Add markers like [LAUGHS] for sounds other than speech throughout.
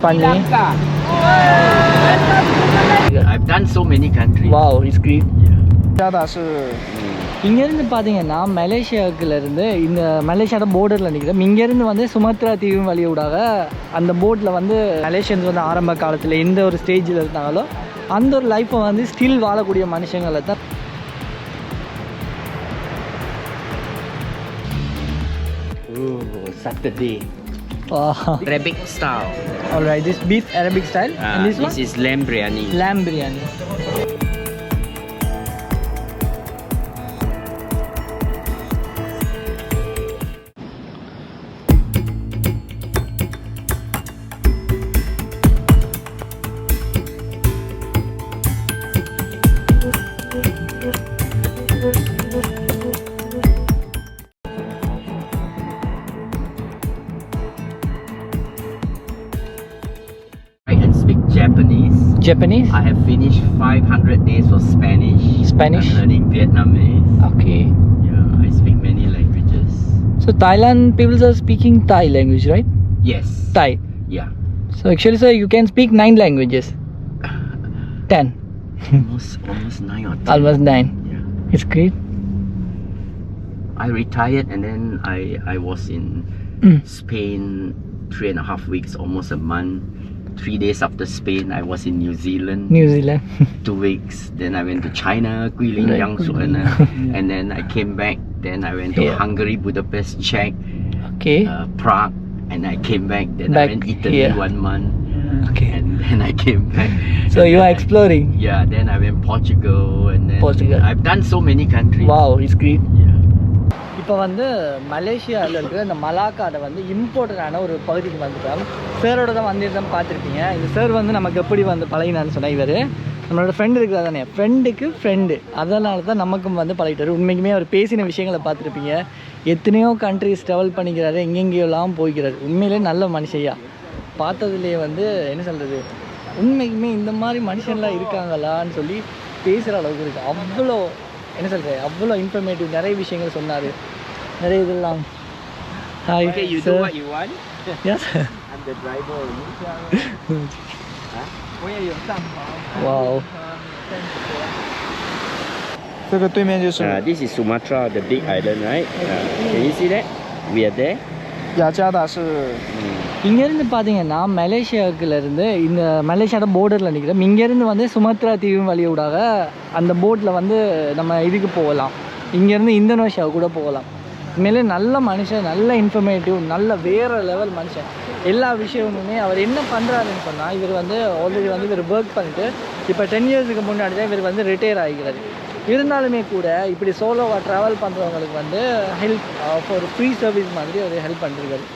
Funny. I've done so many countries. Wow, it's great. Yeah. 是 இங்கேருந்து hmm. பார்த்தீங்கன்னா மலேசியாவுக்குலேருந்து இந்த மலேசியாவோட போர்டரில் நிற்கிறோம் இங்கேருந்து வந்து சுமத்ரா தீவு வழியூடாக அந்த போட்டில் வந்து மலேசியன்ஸ் வந்து ஆரம்ப காலத்தில் எந்த ஒரு ஸ்டேஜில் இருந்தாங்களோ அந்த ஒரு லைஃப்பை வந்து ஸ்டில் வாழக்கூடிய மனுஷங்களை தான் oh, Saturday Saturday. Uh, Arabic style. alright, this beef Arabic style Ah, and this one this is lamb biryani. lamb biryani. Japanese. I have finished 500 days of Spanish. Spanish? I'm learning Vietnamese. Okay. Yeah, I speak many languages. So Thailand people are speaking Thai language, right? Yes. Thai. Yeah. So actually, sir, you can speak nine languages. [SIGHS] Ten. almost almost nine or ten. Almost nine. Yeah. It's great. I retired and then I I was in Mm. Spain three and a half weeks, almost a month. Three days after Spain, I was in New Zealand. New Zealand. [LAUGHS] Two weeks. Then I went to China, Guilin, Right. And, uh, [LAUGHS] and then I came back. Then I went to Yeah. Hungary, Budapest, Czech, okay. uh, Prague, and I came back. Then Back I went Italy here. one month, Okay. and [LAUGHS] then I came back. So you are I- exploring. Yeah. Then I went Portugal, and then Portugal. I've done so many countries. Wow, it's great. Yeah. இப்போ வந்து மலேசியாவில் இருக்கிற இந்த மலாக்காவை வந்து இம்போர்ட்டடான ஒரு பகுதிக்கு வந்துட்டோம். சாரோட தான் வந்திருந்தோம் பார்த்துருப்பீங்க. இந்த சார் வந்து நமக்கு எப்படி வந்து பழகினான்னு சொன்னால் இவர் நம்மளோட ஃப்ரெண்டு இருக்கிறா தானே. ஃப்ரெண்டுக்கு ஃப்ரெண்டு அதனால தான் நமக்கும் வந்து பழகிட்டார். உண்மைக்குமே அவர் பேசின விஷயங்களை பார்த்துருப்பீங்க. எத்தனையோ கண்ட்ரிஸ் ட்ராவல் பண்ணிக்கிறாரு. எங்கெங்கேயோலாம் போய்க்கிறார். உண்மையிலே நல்ல மனுஷையா பார்த்ததுலேயே வந்து என்ன சொல்கிறது உண்மைக்குமே இந்த மாதிரி மனுஷன்லாம் இருக்காங்களான்னு சொல்லி பேசுகிற அளவுக்கு இருக்குது அவ்வளோ என்ன சொல்கிறது அவ்வளோ இன்ஃபர்மேட்டிவ் நிறைய விஷயங்கள் சொன்னார். நிறைய இதெல்லாம் hi Okay, you do what you want. Yes I'm the driver. Wow 这个对面就是 Uh, this is Sumatra, the big island, right? Uh, can you see that? We are there. 雅加达是 Mm. இங்கேருந்து பார்த்தீங்கன்னா மலேசியாவுக்குலேருந்து இந்த மலேசியாவோட பார்டரில் நிற்கிறோம் இங்கேருந்து வந்து சுமத்ரா தீவு வழியூடாக அந்த போட்டில் வந்து நம்ம இதுக்கு போகலாம் இங்கேருந்து இந்தோனேஷியாவுக்கு கூட போகலாம் உண்மையிலே நல்ல மனுஷன் நல்ல இன்ஃபர்மேட்டிவ் நல்ல வேறு லெவல் மனுஷன். எல்லா விஷயமுமே அவர் என்ன பண்ணுறாருன்னு சொன்னால் இவர் வந்து ஆல்ரெடி வந்து இவர் ஒர்க் பண்ணிட்டு இப்போ டென் இயர்ஸுக்கு முன்னாடி தான் இவர் வந்து ரிட்டையர் ஆகிக்கிறாரு இருந்தாலுமே கூட இப்படி சோலோவாக ட்ராவல் பண்ணுறவங்களுக்கு வந்து ஹெல்ப் ஒரு ஃப்ரீ சர்வீஸ் மாதிரி ஒரு ஹெல்ப் பண்ணிருக்காரு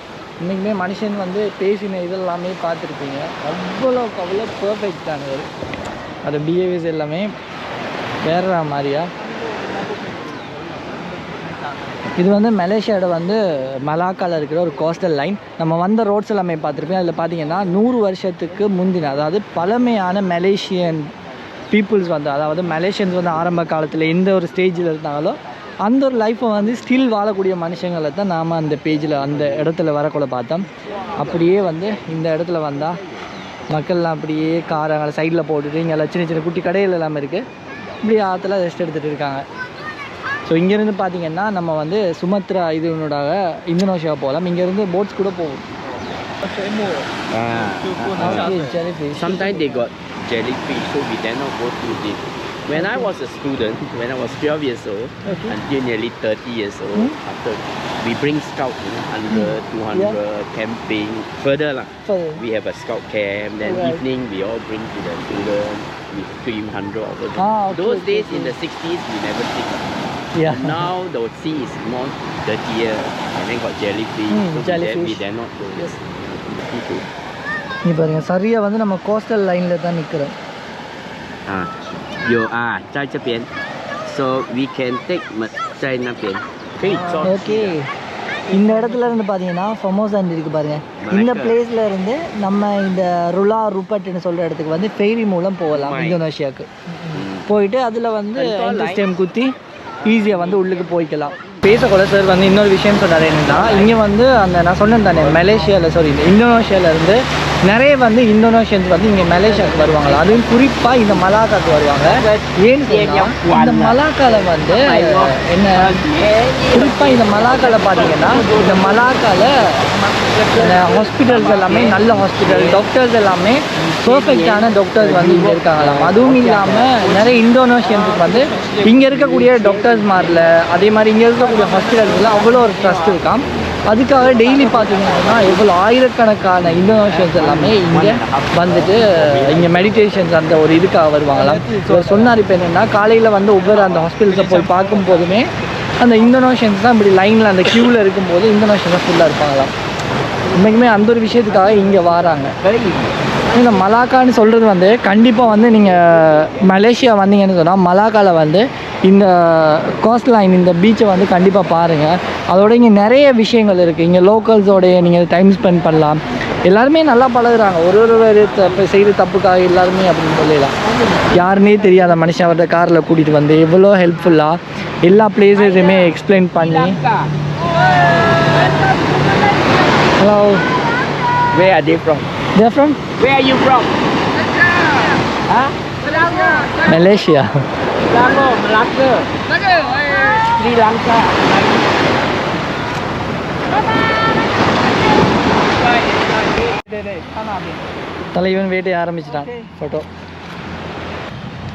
இன்றைக்குமே மனுஷன் வந்து பேசின இதெல்லாமே பார்த்துருப்பீங்க. அவ்வளோக்கு அவ்வளோ பர்ஃபெக்டானவர் அது பிஹேவியர்ஸ் எல்லாமே வேற மாதிரியா? இது வந்து மலேசியாவோட வந்து மலாக்கால இருக்கிற ஒரு கோஸ்டல் லைன் நம்ம வந்த ரோட்ஸ் எல்லாமே பார்த்துருப்போம். அதில் பார்த்தீங்கன்னா நூறு வருஷத்துக்கு முந்தின அதாவது பழமையான மலேசியன் பீப்புள்ஸ் வந்து அதாவது மலேசியன்ஸ் வந்து ஆரம்ப காலத்தில் எந்த ஒரு ஸ்டேஜில் இருந்தாங்களோ அந்த ஒரு லைஃப்பை வந்து ஸ்டில் வாழக்கூடிய மனுஷங்களை தான் நாம் அந்த பேஜில் அந்த இடத்துல வரக்குள்ள பார்த்தோம். அப்படியே வந்து இந்த இடத்துல வந்தால் மக்கள்லாம் அப்படியே காரங்களை சைடில் போட்டுட்டு இங்கே எல்லாம் சின்ன சின்ன குட்டி கடைகள் எல்லாமே இருக்குது இப்படி ஆற்றுல ரெஸ்ட் எடுத்துகிட்டு இருக்காங்க. ஸோ இங்கேருந்து பார்த்தீங்கன்னா நம்ம வந்து சுமத்ரா இதுனோட இந்தோனேஷியா போகலாம் இங்கேருந்து போட்ஸ் கூட போகும் Ah, Okay, jellyfish. Sometimes they got jellyfish, so we dare not go through this. When I was a student, when I was 12 years old, Okay. until nearly 30 years old, Hmm. after we bring scout, you know, under 200 camping, further lah. So, We have a scout camp, then Alright. evening we all bring to the students, we stream 100 over there. Ah, okay, Those okay, days okay. in the 60s, we never think. yeah. Now the sea is more dirtier, and then got jellyfish, Hmm, so we dare, we jellyfish. dare not go. Yes. People. நீ பாருங்க சரியா வந்து நம்ம coastal லைன்ல தான் நிக்கிறோம் Ah, 有啊，在这边，so we can take 在那边可以坐。 okay இந்த இடத்துல இருந்து பார்த்தீங்கன்னா ஃபமோசான் இருக்கு பாருங்க இந்த மலைக்கா. பிளேஸ்ல இருந்து நம்ம இந்த ருலா ருப்பட்னு சொல்ற இடத்துக்கு வந்து ஃபெரி மூலம் போகலாம் Fine. இந்தோனேஷியாவுக்கு ம். போயிட்டு அதில் வந்து Control என்ட்ரன்ஸ் line. டைம் குத்தி ஈஸியாக வந்து உள்ளுக்கு போய்க்கலாம். பேசக்கூட சார் வந்து இன்னொரு விஷயம் சொன்னார் என்னென்னா இங்கே வந்து அந்த நான் சொன்னேன் தானே மலேசியாவில் சாரி இந்தோனேஷியாவிலேருந்து நிறைய வந்து இந்தோனேஷியன்ஸ் வந்து இங்கே மலேசியாவுக்கு வருவாங்களா? அதுவும் குறிப்பாக இந்த மலாக்காக்கு வருவாங்க. ஏன்னு இந்த மலாக்கால வந்து என்ன குறிப்பாக இந்த மலாக்கால பார்த்தீங்கன்னா இந்த மலாக்கால ஹாஸ்பிட்டல்ஸ் எல்லாமே நல்ல ஹாஸ்பிட்டல் டாக்டர்ஸ் எல்லாமே பர்ஃபெக்டான டாக்டர்ஸ் வந்து இங்கே இருக்காங்களாம். அதுவும் இல்லாமல் நிறைய இந்தோனேஷியன்ஸுக்கு வந்து இங்கே இருக்கக்கூடிய டாக்டர்ஸ் மாரில் அதே மாதிரி இங்கே இருக்கக்கூடிய ஹாஸ்பிட்டல்ஸில் அவ்வளோ ஒரு ட்ரஸ்ட் இருக்காம். அதுக்காக டெய்லி பார்த்தீங்கன்னா எவ்வளோ ஆயிரக்கணக்கான இந்தோனேஷியன்ஸ் எல்லாமே இங்கே வந்துட்டு இங்கே மெடிடேஷன்ஸ் அந்த ஒரு இதுக்காக வருவாங்களாம். இவர் சொன்னார் இப்போ என்னென்னா காலையில் வந்து ஒவ்வொரு அந்த ஹாஸ்பிட்டல்ஸை போய் பார்க்கும் போதுமே அந்த இந்தோனேஷியன்ஸ் தான் இப்படி லைனில் அந்த க்யூவில் இருக்கும்போது இந்தோனேஷியன்ஸ் ஃபுல்லாக இருப்பாங்களாம். உண்மைக்குமே அந்த ஒரு விஷயத்துக்காக இங்கே வராங்க. இந்த மலாக்கான்னு சொல்கிறது வந்து கண்டிப்பாக வந்து நீங்கள் மலேசியா வந்தீங்கன்னு சொன்னால் மலாக்காவில் வந்து இந்த கோஸ்ட் லைன் இந்த பீச்சை வந்து கண்டிப்பாக பாருங்கள் அதோட இங்கே நிறைய விஷயங்கள் இருக்குது இங்கே லோக்கல்ஸோடைய நீங்கள் டைம் ஸ்பெண்ட் பண்ணலாம். எல்லாருமே நல்லா பழகுறாங்க. ஒரு ஒரு தப்பு செய்கிற தப்புக்காக எல்லாருமே அப்படின்னு சொல்லலாம் யாருன்னே தெரியாத மனுஷன் அவர்கிட்ட காரில் கூட்டிகிட்டு வந்து எவ்வளோ ஹெல்ப்ஃபுல்லாக எல்லா பிளேஸஸுமே எக்ஸ்பிளைன் பண்ணி. Hello Where are they from? They're from Where are you from? Huh? Malaysia Selangor, Melaka. Sri Lanka. தலைவன் வேட்டையை ஆரம்பிச்சிட்டான் ஃபோட்டோ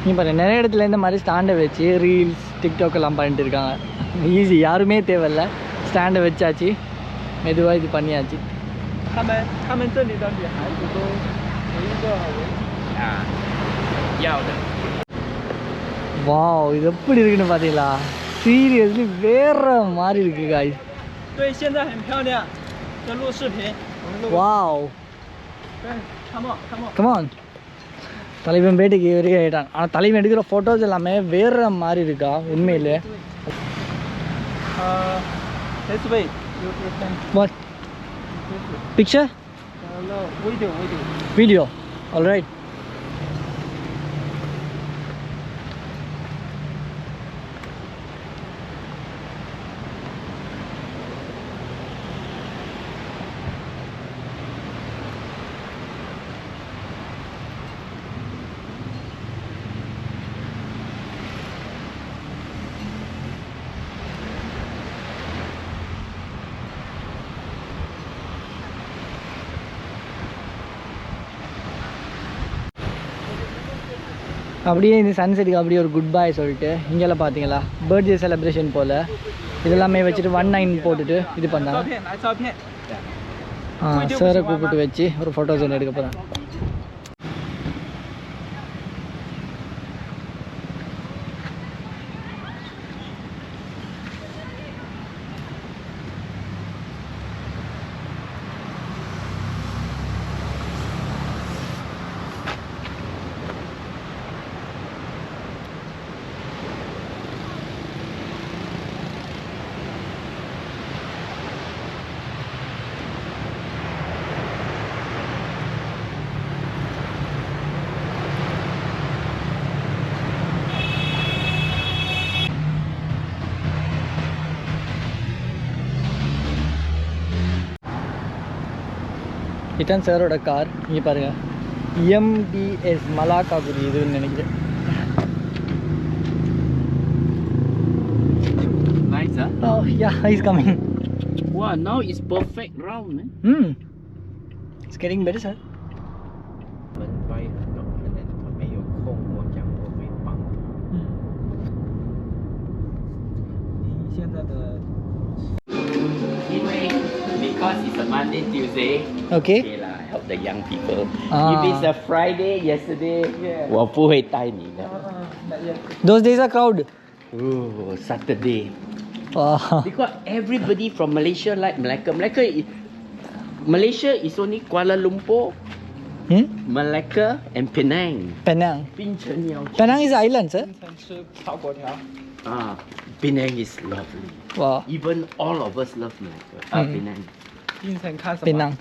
நீ பாரு நிறைய இடத்துல இந்த மாதிரி ஸ்டாண்டை வச்சு ரீல்ஸ் டிக்டாக் எல்லாம் பண்ணிட்டு இருக்காங்க ஈஸி யாருமே தேவையில்ல ஸ்டாண்டை வச்சாச்சு மெதுவாக இது பண்ணியாச்சு 他们他们这里的女孩子都有一个啊，要的。 வாவ் இது எப்படி இருக்குன்னு பார்த்தீங்களா? சீரியஸ்லி வேற மாதிரி இருக்கு காய் வாவ் கமான் தலைவன் பேட்டுக்கு வரைக்கும் ஆகிட்டான் ஆனால் தலைவன் எடுக்கிற ஃபோட்டோஸ் எல்லாமே வேற மாதிரி இருக்கா? உண்மையிலே. Picture video. Video. All right. அப்படியே இந்த சன்செட்டுக்கு அப்படியே ஒரு குட் பாய் சொல்லிட்டு இங்கெல்லாம் பார்த்தீங்களா? பர்த்டே செலிப்ரேஷன் போல். இதெல்லாமே வச்சுட்டு ஒன் நைன் போட்டுட்டு இது பண்ணாங்க ஆ சாரை கூப்பிட்டு வச்சு ஒரு ஃபோட்டோஸ் ஒன்று எடுக்க போகிறேன் இதான் சாரோட கார் இங்கே பாருங்கள் எம்டிஎஸ் மலாக்கா குறி இதுன்னு நினைக்கிறேன் Nice, huh? Oh, yeah, he's coming. Wow, now it's perfect round, eh? Hmm. It's getting better, sir. 我们 drive 有可能他没有空，我讲我会帮。你现在的因为 because it's a Monday, Tuesday. Okay. Okay lah, help the young people. Ah. If it's a Friday, yesterday, Yeah. 我不会带你的。 Those days are crowd. Oh, Saturday. Wow. [LAUGHS] Because everybody from Malaysia like Malacca. Malacca, is, Malaysia is only Kuala Lumpur, Hmm? Malacca, and Penang. Penang. 槟城要去 Penang is island, sir. 今天吃炒粿条。 Ah, Penang is lovely. Wow. Even all of us love Malacca. Ah, Mm. Penang. 槟城看什么？ Penang.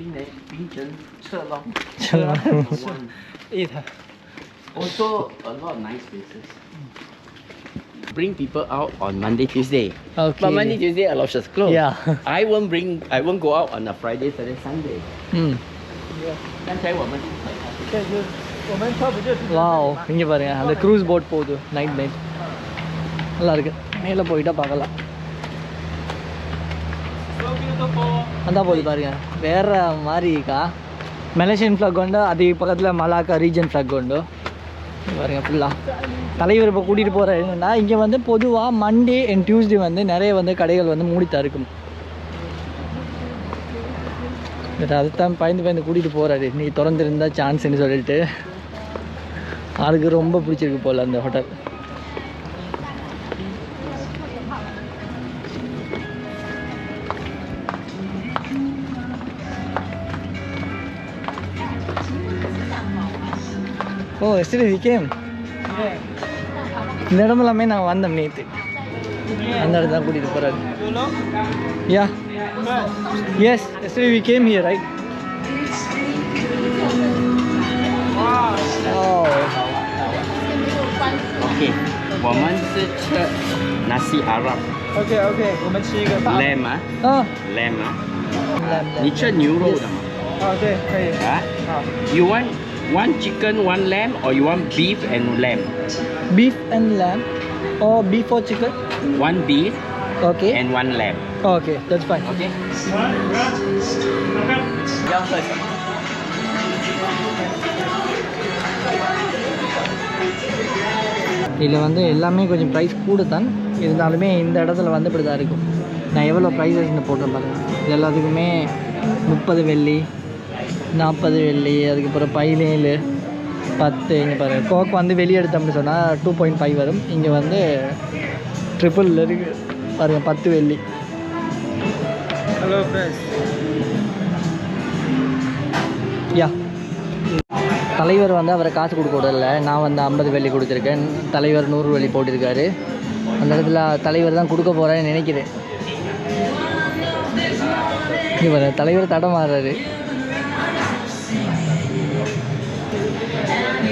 槟城，槟城，赤龙。 Eat。 [LAUGHS] Also, a lot of nice places. bring people out on Monday, Tuesday. Okay. But Monday, Tuesday, a lot of shops closed. Yeah. [LAUGHS] I won't bring. I won't go out on a Friday, Saturday, Sunday. 嗯，刚才我们对，就是我们车不就停在வா这里吗 இங்கே பாருங்க அந்த cruise boat போகுது night night நல்லா இருக்கு மேலே போயிட்டா பார்க்கலாம் So beautiful. அந்த போகுது பாருங்க. வேற மாதிரிக்கா மலேசியன் ஃப்ளாக் உண்டு? அது பக்கத்தில் மலாக்கா ரீஜன் ஃப்ளாக் உண்டு. பாருங்க ஃபுல்லாக தலைவர் இப்போ கூட்டிகிட்டு போகிற என்னென்னா இங்கே வந்து பொதுவாக மண்டே அண்ட் டியூஸ்டே வந்து நிறைய வந்து கடைகள் வந்து மூடித்தான் இருக்கும் பட் அதுதான் பயந்து பயந்து கூட்டிகிட்டு போகிறாரு நீ திறந்துருந்தா சான்ஸ்ன்னு சொல்லிட்டு. அதுக்கு ரொம்ப பிடிச்சிருக்கு போல் அந்த hotel Oh, yesterday we came. Yeah. Nedamalame na vandam neeti. Andar da kudi Solo. Yeah. Yes, yesterday we came here, right? Oh. Okay. 我们是吃纳西阿拉。OK OK，我们吃一个。lamb 啊？嗯。lamb 啊？你吃牛肉的吗？啊，对，可以。啊？好。You want？One chicken, one lamb, or you want beef and lamb? Beef and lamb, or beef or chicken? One beef. Okay. And one lamb. Okay, that's fine. Okay. Yeah, first. இதில் வந்து எல்லாமே கொஞ்சம் price கூட தான் இருந்தாலுமே இந்த இடத்துல வந்து இப்படி தான் இருக்கும் நான் எவ்வளோ ப்ரைஸஸ்ன்னு போட்டேன் பாருங்கள் இது எல்லாத்துக்குமே முப்பது வெள்ளி நாற்பது வெள்ளி அதுக்கப்புறம் பதினேழு பத்து இங்கே பாருங்கள் கோக் வந்து வெளியே எடுத்தோம்னு சொன்னால் டூ பாயிண்ட் ஃபைவ் வரும். இங்கே வந்து ட்ரிபிள் இருக்குது பாருங்கள் பத்து வெள்ளி. Friends. யா. தலைவர் வந்து அவரை காசு கொடுக்க விடல. நான் வந்து ஐம்பது வெள்ளி கொடுத்துருக்கேன். தலைவர் நூறு வெள்ளி போட்டிருக்காரு. அந்த இடத்துல தலைவர் தான் கொடுக்க போகிறேன்னு நினைக்கிறேன். இவர் தலைவர் தடம் மாறுறாரு.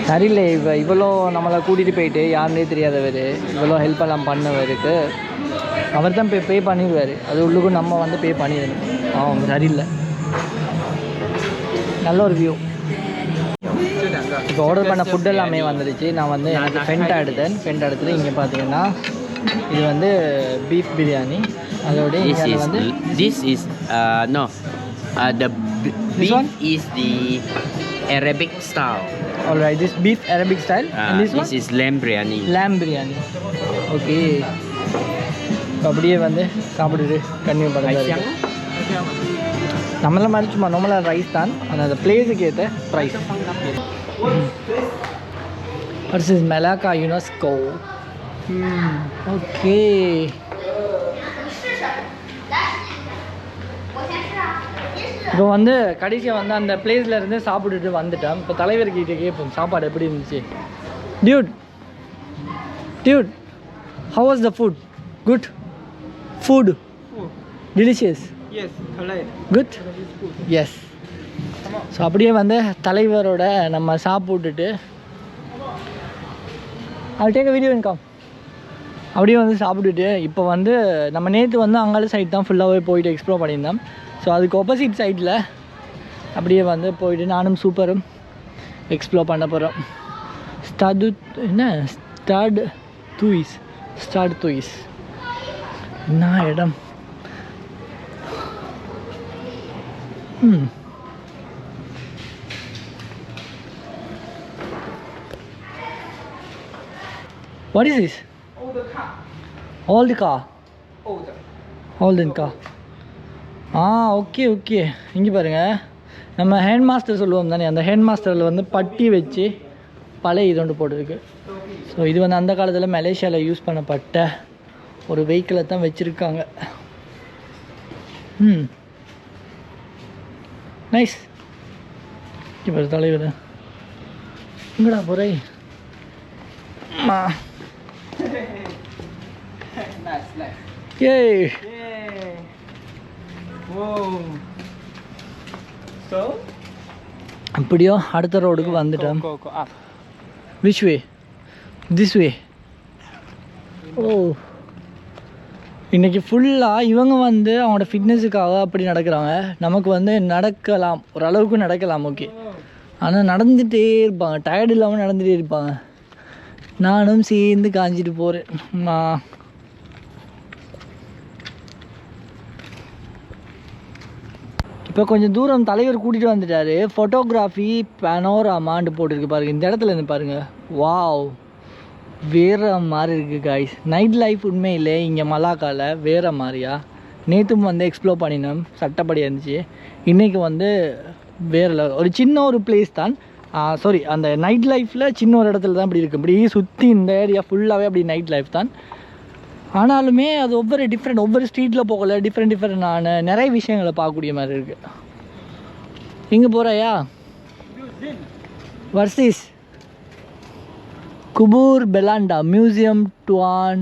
சரியில்லை இவ இவ்வளோ நம்மளை கூட்டிகிட்டு போயிட்டு யாருனே தெரியாதவர் இவ்வளோ ஹெல்ப் எல்லாம் பண்ணவருக்கு அவர் தான் பே பே பண்ணிடுவார். அது உள்ளுக்கும் நம்ம வந்து பே பண்ணிடணும். அவங்க சரியில்லை. நல்ல ஒரு வியூ இப்போ ஆர்டர் பண்ண ஃபுட் எல்லாமே வந்துடுச்சு நான் வந்து எனக்கு ஃபென்ட் எடுத்தேன். ஃபென்ட் எடுத்துட்டு இங்கே பார்த்தீங்கன்னா இது வந்து பீஃப் பிரியாணி அதோட இங்கே வந்து this is no the beef is the Arabic style beef one? is the Arabic style. Uh, and this this is lamb biryani. lamb biryani okay அப்படியே வந்து சாப்பிடுது கன்னியூ பண்ணுறது நம்மள மாதிரி சும்மா நார்மலாக ரைஸ் தான் ஆனால் அந்த பிளேஸுக்கு ஏற்ற price This is Malacca UNESCO. Hmm. இப்போ வந்து கடைசியாக வந்து அந்த பிளேஸ்ல இருந்து சாப்பிட்டுட்டு வந்துட்டேன். இப்போ தலைவர்கிட்ட கேட்போம் சாப்பாடு எப்படி இருந்துச்சு? Dude dude food? Food. delicious? Yes, correct. good? It's good. Yes so அப்படியே வந்து தலைவரோட நம்ம சாப்பிட்டுட்டு அது டேக் வீடியோ இன்கம் அப்படியே வந்து சாப்பிட்டுட்டு இப்போ வந்து நம்ம நேற்று வந்து அங்கால சைட் தான் ஃபுல்லாகவே போயிட்டு எக்ஸ்ப்ளோர் பண்ணியிருந்தோம். ஸோ அதுக்கு ஆப்போசிட் சைடில் அப்படியே வந்து போயிட்டு நானும் சூப்பரும் எக்ஸ்ப்ளோர் பண்ண போகிறோம் ஸ்டாடு என்ன ஸ்டாட் தூயிஸ் ஸ்டாட் தூயிஸ் என்ன இடம் ம் What is this? Old car. Old car. Old. Olden car. Ah okay okay. இங்கே பாருங்க. நம்ம ஹேண்ட் மாஸ்டர் சொல்லுவோம் தானே அந்த ஹேண்ட் மாஸ்டரில் வந்து பட்டி வச்சு பழைய இது ஒன்று போட்டிருக்கு. ஸோ இது வந்து அந்த காலத்தில் மலேசியாவில் யூஸ் பண்ணப்பட்ட ஒரு வெஹிக்கிளை தான் வச்சுருக்காங்க. ம். நைஸ் இப்போ தலைவர். எங்கடா போறை. ஏய். So? அப்படியோ அடுத்த ரோடுக்கு வந்துட்டோம். விச் வே திஸ் வே ஓ இன்னைக்கு ஃபுல்லாக இவங்க வந்து அவங்களோட ஃபிட்னஸுக்காக அப்படி நடக்கிறாங்க. நமக்கு வந்து நடக்கலாம். ஓரளவுக்கு நடக்கலாம் ஓகே ஆனால் நடந்துகிட்டே இருப்பாங்க. டயர்டு இல்லாமல் நடந்துகிட்டே இருப்பாங்க. நானும் சேர்ந்து காஞ்சிட்டு போகிறேன் இப்போ கொஞ்சம் தூரம் தலைவர் கூட்டிகிட்டு வந்துட்டாரு. ஃபோட்டோகிராஃபி பனோராமான்னு போட்டிருக்கு பாருங்க. இந்த இடத்துல இருந்து பாருங்க. வாவ் வேற மாதிரி இருக்குது காய்ஸ் நைட் லைஃப் உண்மையிலே இங்கே மலாக்கால வேற மாதிரியா? நேற்றும் வந்து எக்ஸ்ப்ளோர் பண்ணினோம். சட்டப்படி இருந்துச்சு. இன்றைக்கி வந்து வேற ஒரு சின்ன ஒரு பிளேஸ் தான். சாரி அந்த நைட் லைஃப்பில் சின்ன ஒரு இடத்துல தான் இப்படி இருக்குது இப்படி சுற்றி இந்த ஏரியா ஃபுல்லாகவே அப்படி நைட் லைஃப் தான். ஆனாலுமே அது ஒவ்வொரு டிஃப்ரெண்ட் ஒவ்வொரு ஸ்ட்ரீட்டில் போகல டிஃப்ரெண்ட் டிஃப்ரெண்டான நிறைய விஷயங்களை பார்க்கக்கூடிய மாதிரி இருக்குது இங்கே போகிறாயா வர்சிஸ் குபூர் பெலாண்டா மியூசியம் டுவான்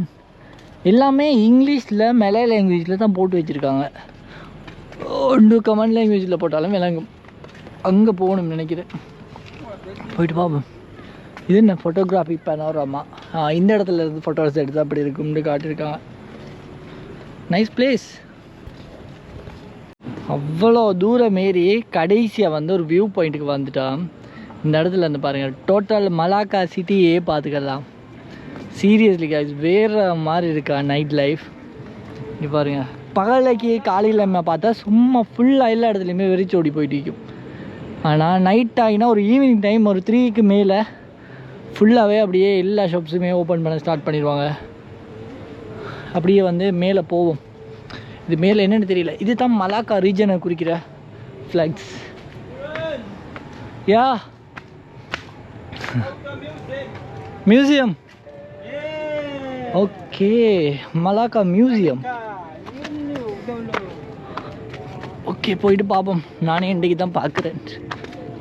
எல்லாமே இங்கிலீஷில் மலை லாங்குவேஜில் தான் போட்டு வச்சுருக்காங்க. ஒன்று கமன் லாங்குவேஜில் போட்டாலும் விளங்கும். அங்கே போகணும்னு நினைக்கிறேன். போயிட்டு பார்ப்போம் இது என்ன ஃபோட்டோகிராஃபி பனோராமா இந்த இடத்துல இருந்து ஃபோட்டோஸ் எடுத்து அப்படி இருக்கும்னு காட்டியிருக்காங்க. நைஸ் பிளேஸ் அவ்வளோ தூரம் ஏறி கடைசியாக வந்து ஒரு வியூ பாயிண்ட்டுக்கு வந்துட்டோம் இந்த இடத்துல இருந்து பாருங்கள் டோட்டல் மலாக்கா சிட்டியே பார்த்துக்கலாம். சீரியஸ்லி கைஸ் வேறு மாதிரி இருக்கா நைட் லைஃப் இங்கே பாருங்கள் பகலைக்கு காலையில் பார்த்தா சும்மா ஃபுல்லாக எல்லா இடத்துலையுமே வெறிச்சோடி போயிட்டு இருக்கும் ஆனால் நைட் ஆகினா ஒரு ஈவினிங் டைம் ஒரு த்ரீக்கு மேலே ஃபுல்லாகவே அப்படியே எல்லா ஷாப்ஸுமே ஓப்பன் பண்ண ஸ்டார்ட் பண்ணிடுவாங்க. அப்படியே வந்து மேலே போவோம் இது மேலே என்னன்னு தெரியல. இது தான் மலாக்கா ரீஜனை குறிக்கிற flags yeah! Museum okay Malacca museum okay போயிட்டு பார்ப்போம் நானே இன்றைக்கி தான் பார்க்குறேன்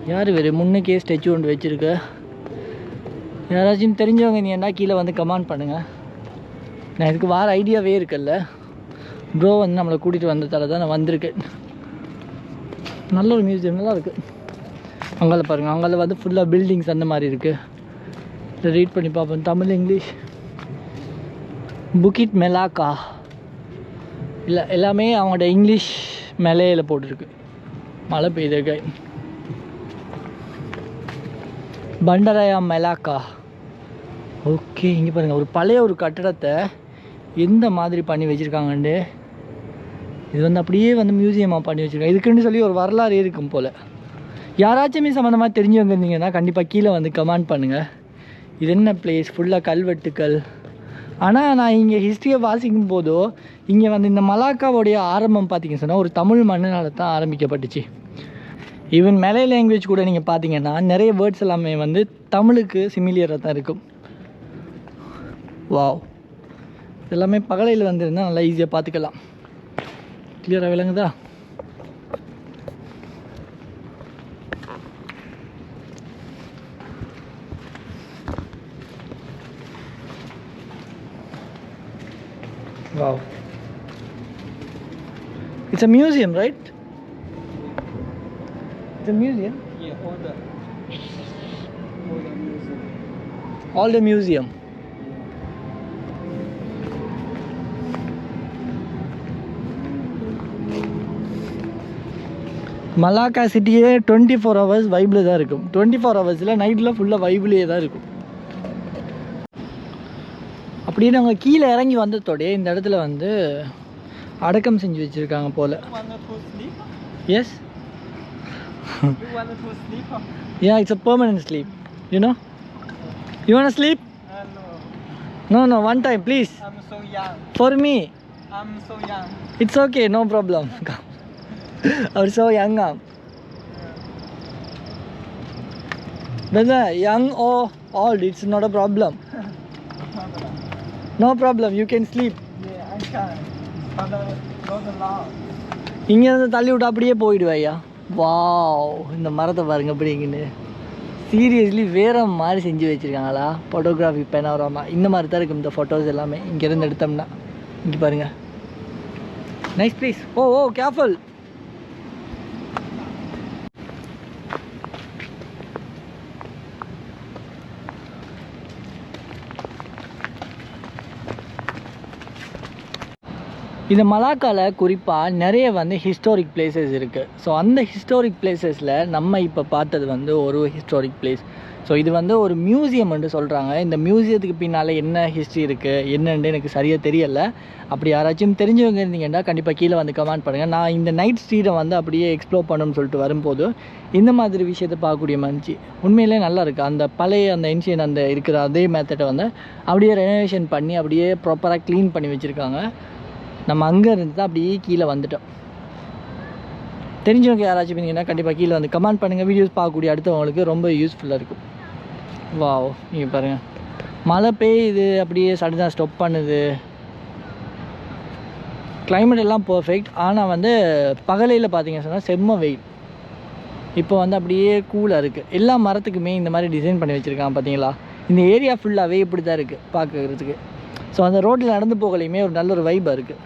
யார் வேறு? முன்னுக்கே ஸ்டெச்சு ஒன்று வச்சுருக்க. யாராச்சும் தெரிஞ்சவங்க நீ என்ன கீழே வந்து கமெண்ட் பண்ணுங்கள் நான் இதுக்கு வார ஐடியாவே இருக்குல்ல. ப்ரோ வந்து நம்மளை கூட்டிகிட்டு வந்ததால தான் நான் வந்திருக்கேன். நல்ல ஒரு மியூசியம் நல்லா இருக்குது அங்கால பாருங்கள் அங்கால வந்து ஃபுல்லாக பில்டிங்ஸ் அந்த மாதிரி இருக்குது ரீட் பண்ணி பார்ப்போம். தமிழ் இங்கிலீஷ். புக்கிட் மெலாக்கா இல்லை எல்லாமே அவங்களோட இங்கிலீஷ் மலையில் போட்டிருக்கு. மழை பெய்யுது பண்டராயா மெலாக்கா? ஓகே இங்கே பாருங்கள் ஒரு பழைய ஒரு கட்டடத்தை எந்த மாதிரி பண்ணி வச்சுருக்காங்கண்டு? இது வந்து அப்படியே வந்து மியூசியமாக பண்ணி வச்சுருக்காங்க. இதுக்குன்னு சொல்லி ஒரு வரலாறு இருக்கும் போல். யாராச்சுமே சம்மந்தமாக தெரிஞ்சு வந்திருந்தீங்கன்னா கண்டிப்பாக கீழே வந்து கமெண்ட் பண்ணுங்கள் இது என்ன பிளேஸ் ஃபுல்லாக கல்வெட்டுக்கள். ஆனால் நான் இங்கே ஹிஸ்ட்ரியை வாசிக்கும் போதோ இங்கே வந்து இந்த மலாக்காவோடைய ஆரம்பம் பார்த்தீங்கன்னு சொன்னால் ஒரு தமிழ் மண்ணினால் தான் ஆரம்பிக்கப்பட்டுச்சு. ஈவன் மலை லாங்குவேஜ் கூட நீங்கள் பார்த்தீங்கன்னா நிறைய வேர்ட்ஸ் எல்லாமே வந்து தமிழுக்கு சிமிலியராக தான் இருக்கும். வாவ் எல்லாமே பகலையில் வந்திருந்தால் நல்லா ஈஸியாக பார்த்துக்கலாம் கிளியராக விளங்குதா? Wow it's a museum right A museum. Yeah, all the all the music. All the museum. Malacca சிட்டியே twenty four hours வைப்பில் தான் இருக்கும் டுவெண்ட்டி ஃபோர் ஹவர்ஸில் நைட்டில் ஃபுல்லாக வைப்லேயே தான் இருக்கும் அப்படியே நாங்கள் கீழே இறங்கி வந்ததோடய இந்த இடத்துல வந்து அடக்கம் செஞ்சு வச்சுருக்காங்க போல்? Yes You want to sleep? [LAUGHS] Yeah, it's a permanent sleep. You know? You wanna sleep? Uh, No, no, no, one time, please. I'm so young. For me, I'm so young. it's okay, no problem. Come. [LAUGHS] I'm so young now. Whether young or old, it's [LAUGHS] not a problem. No problem, you can sleep. Yeah, I can. But uh, not allowed. இங்கேருந்து தள்ளி விட்டு அப்படியே போயிடுவாய்யா wow இந்த மரத்தை பாருங்க அப்படிங்கன்னு seriously வேற மாதிரி செஞ்சு வச்சுருக்காங்களா? ஃபோட்டோகிராஃபி பெனாராமா இந்த மாதிரி தான் இருக்கும் இந்த ஃபோட்டோஸ் எல்லாமே. இங்கேருந்து எடுத்தோம்னா. இங்கே பாருங்க. Nice please oh oh careful இந்த மலாக்காவில் குறிப்பாக நிறைய வந்து ஹிஸ்டாரிக் பிளேசஸ் இருக்குது ஸோ அந்த ஹிஸ்டாரிக் பிளேசஸில் நம்ம இப்போ பார்த்தது வந்து ஒரு ஹிஸ்டாரிக் பிளேஸ் ஸோ இது வந்து ஒரு மியூசியம் என்று சொல்கிறாங்க இந்த மியூசியத்துக்கு பின்னால் என்ன ஹிஸ்ட்ரி இருக்குது என்னென்று எனக்கு சரியாக தெரியலை. அப்படி யாராச்சும் தெரிஞ்சவங்க இருந்தீங்கன்னா கண்டிப்பாக கீழே வந்து கமெண்ட் பண்ணுங்கள் நான் இந்த நைட் ஸ்ட்ரீட்டை வந்து அப்படியே எக்ஸ்ப்ளோர் பண்ணணும்னு சொல்லிட்டு வரும்போது இந்த மாதிரி விஷயத்தை பார்க்கக்கூடிய மனுச்சு உண்மையிலே நல்லா இருக்குது அந்த பழைய அந்த இன்சியன் அந்த இருக்கிற அதே மெத்தடை வந்து அப்படியே ரெனோவேஷன் பண்ணி அப்படியே ப்ராப்பராக க்ளீன் பண்ணி வச்சுருக்காங்க. நம்ம அங்கே இருந்து தான் அப்படியே கீழே வந்துட்டோம். தெரிஞ்சவங்க யாராச்சும் இருந்தீங்கன்னா கண்டிப்பாக கீழே வந்து கமெண்ட் பண்ணுங்கள் வீடியோஸ் பார்க்கக்கூடிய அடுத்தவங்களுக்கு ரொம்ப யூஸ்ஃபுல்லாக இருக்கும். வாவ் நீங்கள் பாருங்கள் மழை பெய்யுது அப்படியே சடனாக ஸ்டாப் பண்ணுது. கிளைமேட் எல்லாம் பர்ஃபெக்ட் ஆனால் வந்து பகலையில் பார்த்தீங்க சொன்னால் செம்ம வெயில். இப்போ வந்து அப்படியே கூலாக இருக்குது எல்லா மரத்துக்குமே இந்த மாதிரி டிசைன் பண்ணி வச்சுருக்கான் பார்த்தீங்களா இந்த ஏரியா ஃபுல்லாகவே இப்படி தான் இருக்குது பார்க்குறதுக்கு ஸோ அந்த ரோட்டில் நடந்து போகலையுமே ஒரு நல்ல ஒரு வைபாக இருக்குது